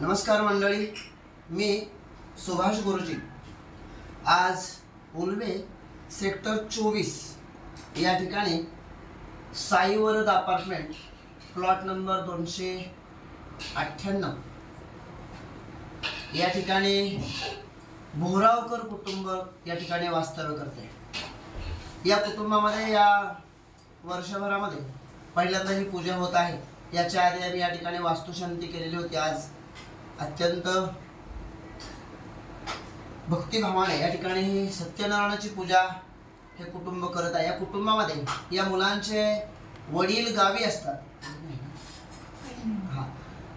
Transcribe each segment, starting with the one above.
नमस्कार मंडळी मी सुभाष गुरुजी. आज उल्वे सेक्टर चोवीस या ठिकाणी साईवरद अपार्टमेंट प्लॉट नंबर दोनशे अठ्ठ्याण्णव. या ठिकाणी भोरावकर कुटुंब या ठिकाणी वास्तव्य करते. या कुटुंबामध्ये या वर्षभरामध्ये पहिल्यांदा ही पूजा होत आहे. याच्या आधी आम्ही या ठिकाणी वास्तुशांती केलेली होती. आज अत्यंत भक्तिभावाने या ठिकाणी ही सत्यनारायणाची पूजा हे कुटुंब करत आहे. या कुटुंबामध्ये या मुलांचे वडील गावी असतात. हा.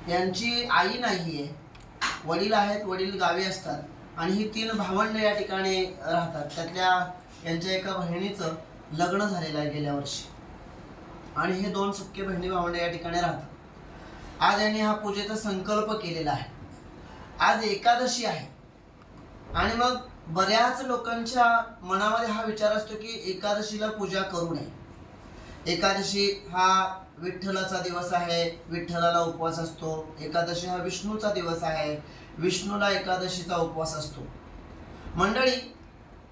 यांची आई नाही आहे वडील आहेत वडील गावी असतात. आणि ही तीन भावंड या ठिकाणी राहतात. त्यातल्या यांच्या एका बहिणीचं लग्न झालेलं आहे गेल्या वर्षी. आणि हे दोन सख्खे बहिणी भावंड या ठिकाणी राहतात. आज यांनी हा पूजेचा संकल्प केलेला आहे. आज एकादशी आहे. आणि मग बऱ्याच लोकांच्या मनामध्ये हा विचार असतो की एकादशीला पूजा करू नये. एकादशी हा विठ्ठलाचा दिवस आहे विठ्ठलाला उपवास असतो. एकादशी हा विष्णूचा दिवस आहे विष्णूला एकादशीचा उपवास असतो. मंडळी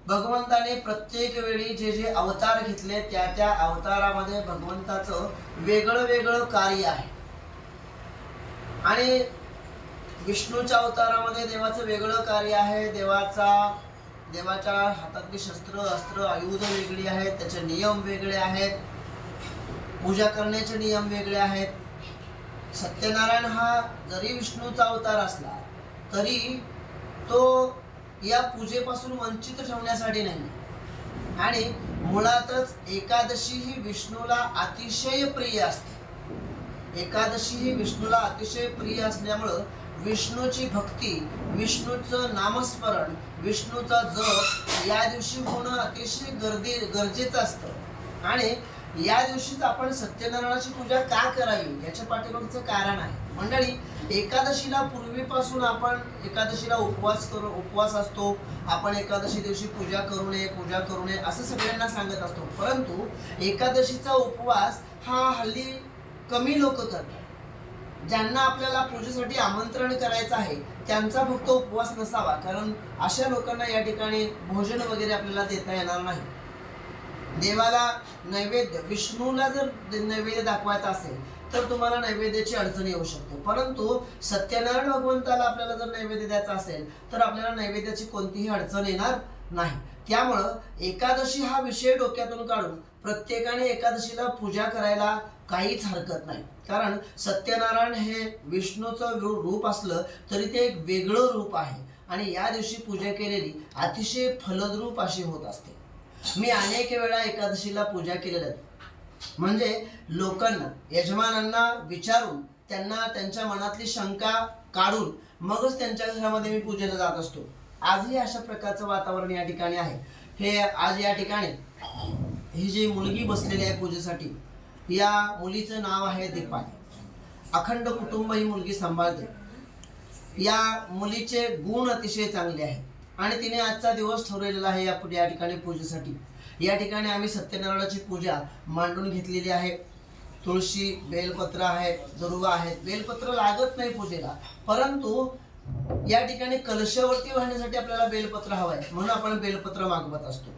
भगवंताने प्रत्येक वेळी जे जे अवतार घेतले त्या त्या अवतारामध्ये भगवंताचं वेगळं वेगळं कार्य आहे. आणि विष्णूच्या अवतारामध्ये देवाचं वेगळं कार्य आहे. देवाचा देवाच्या हातातली शस्त्र अस्त्र आयुध वेगळी आहेत त्याचे नियम वेगळे आहेत पूजा करण्याचे नियम वेगळे आहेत. सत्यनारायण हा जरी विष्णूचा अवतार असला तरी तो या पूजेपासून वंचित ठेवण्यासाठी नाही. आणि मुळातच एकादशी ही विष्णूला अतिशय प्रिय असते. एकादशी ही विष्णूला अतिशय प्रिय असल्यामुळं विष्णूची भक्ती विष्णूचं नामस्मरण विष्णूचा जप या दिवशी होणं अतिशय गर्दी गरजेचं असतं. आणि या दिवशीच आपण सत्यनारायणाची पूजा का करावी याच्या पाठीमागचं कारण आहे. मंडळी एकादशीला पूर्वीपासून आपण एकादशीला उपवास करू उपवास असतो. आपण एकादशी दिवशी पूजा करू नये पूजा करू नये असं सगळ्यांना सांगत असतो. परंतु एकादशीचा उपवास हा हल्ली कमी लोक करतात. ज्यांना आपल्याला पूजेसाठी आमंत्रण करायचं आहे त्यांचा फक्त उपवास नसावा. कारण अशा लोकांना या ठिकाणी भोजन वगैरे आपल्याला देता येणार नाही. देवाला नैवेद्य विष्णूला जर नैवेद्य दाखवायचा असेल तर तुम्हाला नैवेद्याची अडचण येऊ शकते. परंतु सत्यनारायण भगवंताला आपल्याला जर नैवेद्य द्यायचा असेल तर आपल्याला नैवेद्याची कोणतीही अडचण येणार नाही. त्यामुळं एकादशी हा विषय डोक्यातून काढून प्रत्येकाने एकादशीला पूजा करायला काहीच हरकत नाही. कारण सत्यनारायण हे विष्णूचं रूप असलं तरी ते एक वेगळं रूप आहे. आणि या दिवशी पूजा केलेली अतिशय फलद्रूप अशी होत असते. मी अनेक वेळा एकादशीला पूजा केलेल्या म्हणजे लोकांना यजमानांना विचारून त्यांना त्यांच्या मनातली शंका काढून मगच त्यांच्या घरामध्ये मी पूजेला जात असतो. आजही अशा प्रकारचं वातावरण या ठिकाणी आहे. हे आज या ठिकाणी ही जी मुलगी बसलेली आहे पूजेसाठी या मुलीचं नाव आहे दीपाली. अखंड कुटुंब ही मुलगी सांभाळते. या मुलीचे गुण अतिशय चांगले आहेत. आणि तिने आजचा दिवस ठरवलेला आहे या या ठिकाणी पूजेसाठी. या ठिकाणी आम्ही सत्यनारायणाची पूजा मांडून घेतलेली आहे. तुळशी बेलपत्र आहे दुर्वा आहेत. बेलपत्र लागत नाही पूजेला. परंतु या ठिकाणी कलशावरती वाहण्यासाठी आपल्याला बेलपत्र हवं आहे म्हणून आपण बेलपत्र मागवत असतो.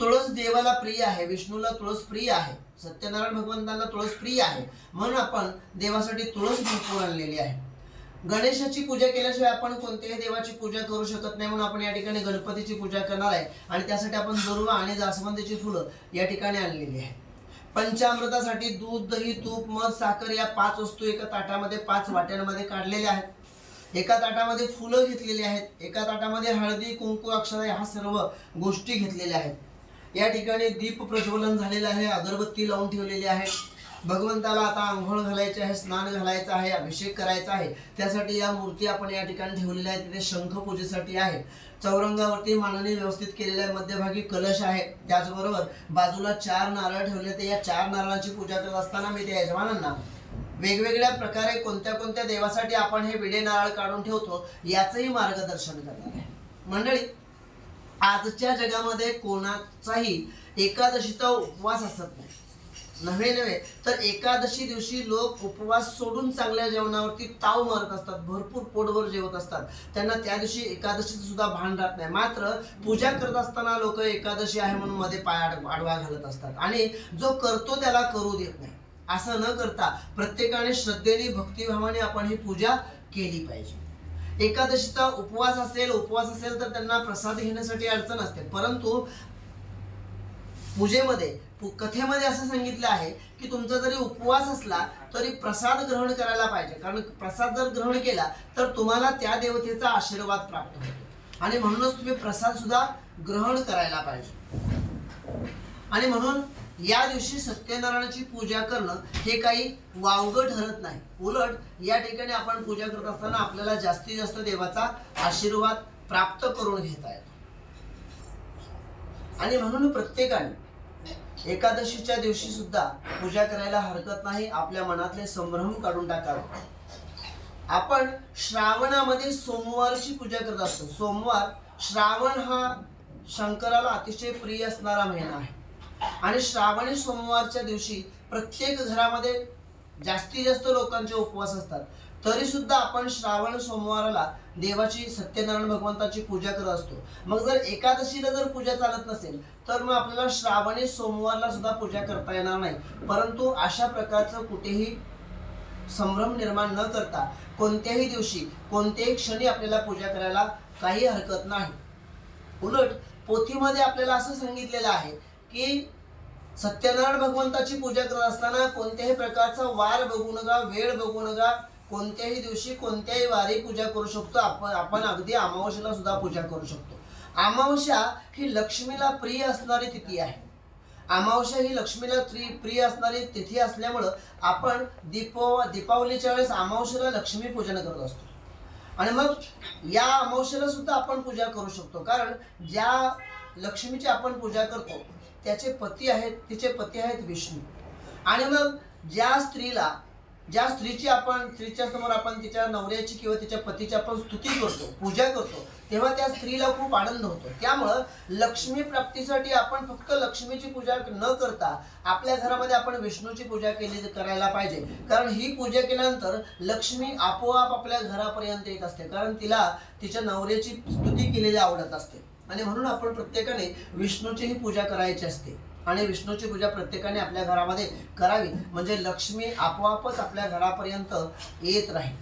तुळस देवाला प्रिय आहे विष्णूला तुळस प्रिय आहे सत्यनारायण भगवंतांना तुळस प्रिय आहे म्हणून आपण देवासाठी तुळस भरपूर आणलेली आहे. गणेशाची पूजा केल्याशिवाय आपण कोणत्याही देवाची पूजा करू शकत नाही म्हणून आपण या ठिकाणी गणपतीची पूजा करणार आहे. आणि त्यासाठी आपण दुर्वा आणि जास्वंदीची फुलं या ठिकाणी आणलेली आहे. पंचामृतासाठी दूध दही तूप मध साखर या पाच वस्तू एका ताटामध्ये पाच वाट्यांमध्ये काढलेल्या आहेत. एका ताटामध्ये फुलं घेतलेली आहेत एका ताटामध्ये हळदी कुंकू अक्षर ह्या सर्व गोष्टी घेतलेल्या आहेत. या ठिकाणी दीप प्रज्वलन झालेलं आहे अगरबत्ती लावून ठेवलेली आहे. भगवंताला आता आंघोळ घालायची आहे स्नान घालायचं आहे अभिषेक करायचा आहे. त्यासाठी या मूर्ती आपण या ठिकाणी ठेवलेल्या आहेत तिथे शंख पूजेसाठी आहे. चौरंगावरती मांडणी व्यवस्थित केलेल्या मध्यभागी कलश आहे. त्याचबरोबर बाजूला चार नारळ ठेवले ते या चार नारळाची पूजा करत असताना मी त्या यजमानांना वेगवेगळ्या प्रकारे कोणत्या कोणत्या देवासाठी आपण हे विडे नारळ काढून ठेवतो याचंही मार्गदर्शन करणार आहे. मंडळी आजच्या जगामध्ये कोणाचाही एकादशीचा उपवास असत नाही. नव्हे नव्हे. तर एकादशी दिवशी लोक उपवास सोडून चांगल्या जेवणावरती ताव मारत असतात भरपूर पोटभर जेवत असतात. त्यांना त्या दिवशी एकादशीचं सुद्धा भान राहत नाही. मात्र पूजा करत असताना लोक एकादशी आहे म्हणून मध्ये पाय आड- आडवा घालत असतात. आणि जो करतो त्याला करू देत नाही. असं न करता प्रत्येकाने श्रद्धेने भक्तिभावाने आपण ही पूजा केली पाहिजे. एकादशीचा उपवास असेल उपवास असेल तर त्यांना प्रसाद घेण्यासाठी अडचण असते. परंतु पूजेमध्ये कथेमध्ये असं सांगितलं आहे की तुमचा जरी उपवास असला तरी प्रसाद ग्रहण करायला पाहिजे. कारण प्रसाद जर ग्रहण केला तर तुम्हाला त्या देवतेचा आशीर्वाद प्राप्त होतो. आणि म्हणूनच तुम्ही प्रसाद सुद्धा ग्रहण करायला पाहिजे. आणि म्हणून या दिवशी सत्यनारायणाची पूजा करणं हे काही वावगं ठरत नाही. उलट या ठिकाणी आपण पूजा करत असताना आपल्याला जास्तीत जास्त देवाचा आशीर्वाद प्राप्त करून घेता येतो. आणि म्हणून प्रत्येकाने एकादशीच्या दिवशी सुद्धा पूजा करायला हरकत नाही आपल्या मनातले संभ्रम काढून टाकावे. आपण श्रावणामध्ये सोमवारची पूजा करत असतो. सोमवार श्रावण हा शंकराला अतिशय प्रिय असणारा महिना आहे. आणि श्रावणी सोमवारच्या दिवशी प्रत्येक घरामध्ये जास्तीत जास्त लोकांचे उपवास असतात. तरी सुद्धा आपण श्रावण सोमवाराला देवाची सत्यनारायण भगवंताची पूजा करत असतो. मग जर एकादशीला जर पूजा चालत नसेल तर मग आपल्याला श्रावणी सोमवारला सुद्धा पूजा करता येणार नाही. परंतु अशा प्रकारचं कुठेही संभ्रम निर्माण न करता कोणत्याही दिवशी कोणत्याही क्षणी आपल्याला पूजा करायला काही हरकत नाही. उलट पोथीमध्ये आपल्याला असं सांगितलेलं आहे की सत्यनारायण भगवंताची पूजा करत असताना कोणत्याही प्रकारचा वार बघू नका वेळ बघू नका. कोणत्याही दिवशी कोणत्याही वारी पूजा करू शकतो. आपण आपण अगदी अमावस्येला सुद्धा पूजा करू शकतो. अमावस्या ही लक्ष्मीला प्रिय असणारी तिथी आहे. अमावस्या ही लक्ष्मीला त्रि प्रिय असणारी तिथी असल्यामुळं आपण दीपो दीपावलीच्या वेळेस अमावस्येला लक्ष्मी पूजन करत असतो. आणि मग या अमावस्येला सुद्धा आपण पूजा करू शकतो. कारण ज्या लक्ष्मीची आपण पूजा करतो त्याचे पती आहेत तिचे पती आहेत विष्णू. आणि मग ज्या स्त्रीला ज्या स्त्रीची आपण स्त्रीच्या समोर आपण तिच्या नवऱ्याची किंवा तिच्या पतीची आपण स्तुती करतो पूजा करतो तेव्हा त्या स्त्रीला खूप आनंद होतो. त्यामुळं लक्ष्मी प्राप्तीसाठी आपण फक्त लक्ष्मीची पूजा न करता आपल्या घरामध्ये आपण विष्णूची पूजा केली करायला पाहिजे. कारण ही पूजा केल्यानंतर लक्ष्मी आपोआप आपल्या घरापर्यंत येत असते. कारण तिला तिच्या नवऱ्याची स्तुती केलेली आवडत असते. आणि म्हणून आपण प्रत्येकाने विष्णूचीही पूजा करायची असते. आणि विष्णूची पूजा प्रत्येकाने आपल्या घरामध्ये करावी. म्हणजे लक्ष्मी आपोआपच आपल्या घरापर्यंत येत राहील.